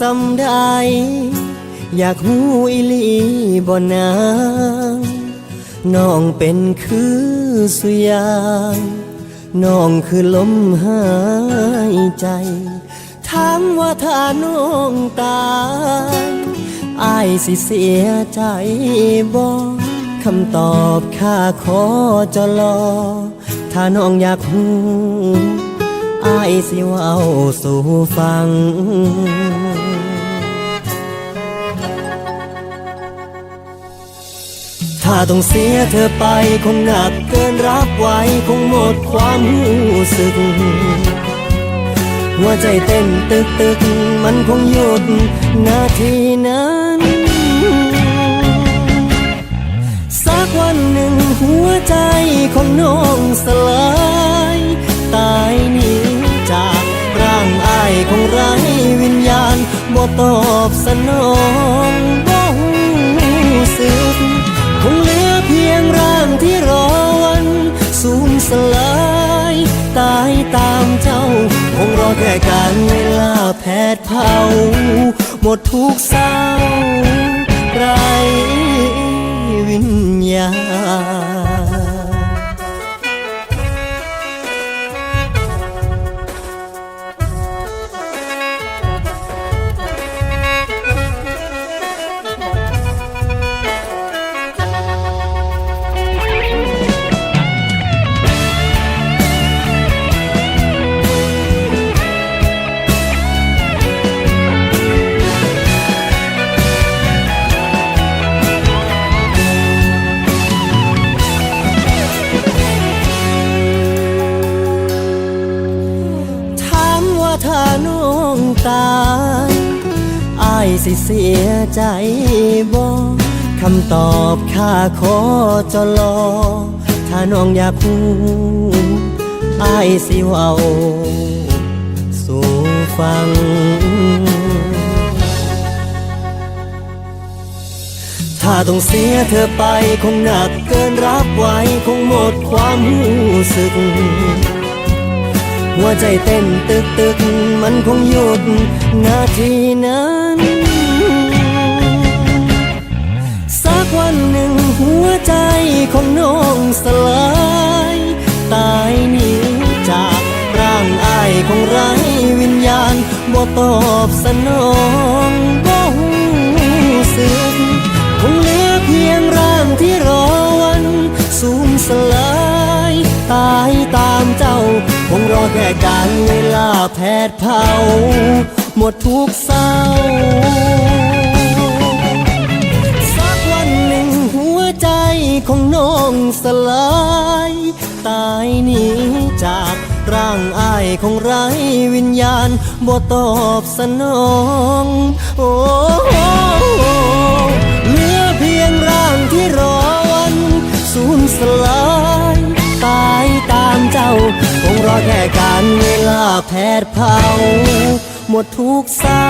สำใดอยากหูอีลีบ่นางน้องเป็นคือสุยางน้องคือลมหายใจ ถามว่าถ้าน้องตายอายสิเสียใจบ่คำตอบข้าขอจะรอ ถ้าน้องอยากหูอายสิเว้าสู่ฟัง ถ้าต้องเสียเธอไปคงหนักเกินรับไว้คงหมดความรู้สึก หัวใจเต้นตึกตึกมันคงหยุดนาทีนั้น สักวันหนึ่งหัวใจของน้องสลายตายหนี้จากร่างอายของไร้วิญญาณบ่ตอบสนองบ คงเหลือเพียงร่างที่รอวันสูญสลายตายตามเจ้า คงรอแค่การเวลาแผดเผา หมดทุกเศร้าไรวิญญาณ ตายอายสิเสียใจบ่คำตอบข้าขอจะรอ ถ้าน้องอยากหูอายสิเว้าสู่ฟัง ถ้าต้องเสียเธอไปคงหนักเกินรับไว้ คงหมดความรู้สึก หัวใจเต้นตึกตึกมันคงหยุดนาทีนั้นสักวันหนึ่งหัวใจของน้องสลายตายหนีจากร่างอายของไร้วิญญาณบ่ตอบสนองบ่รู้สึก คงรอแค่การเวลาแผดเผา หมดทุกเศร้า สักวันหนึ่งหัวใจของน้องสลาย ตายหนีจากร่างอายของไร้วิญญาณบ่ตอบสนอง โอ้เหลือเพียงร่างที่รอวันสูญสลาย คงรอแค่การเวลาแผดเผา หมดทุกเศร้า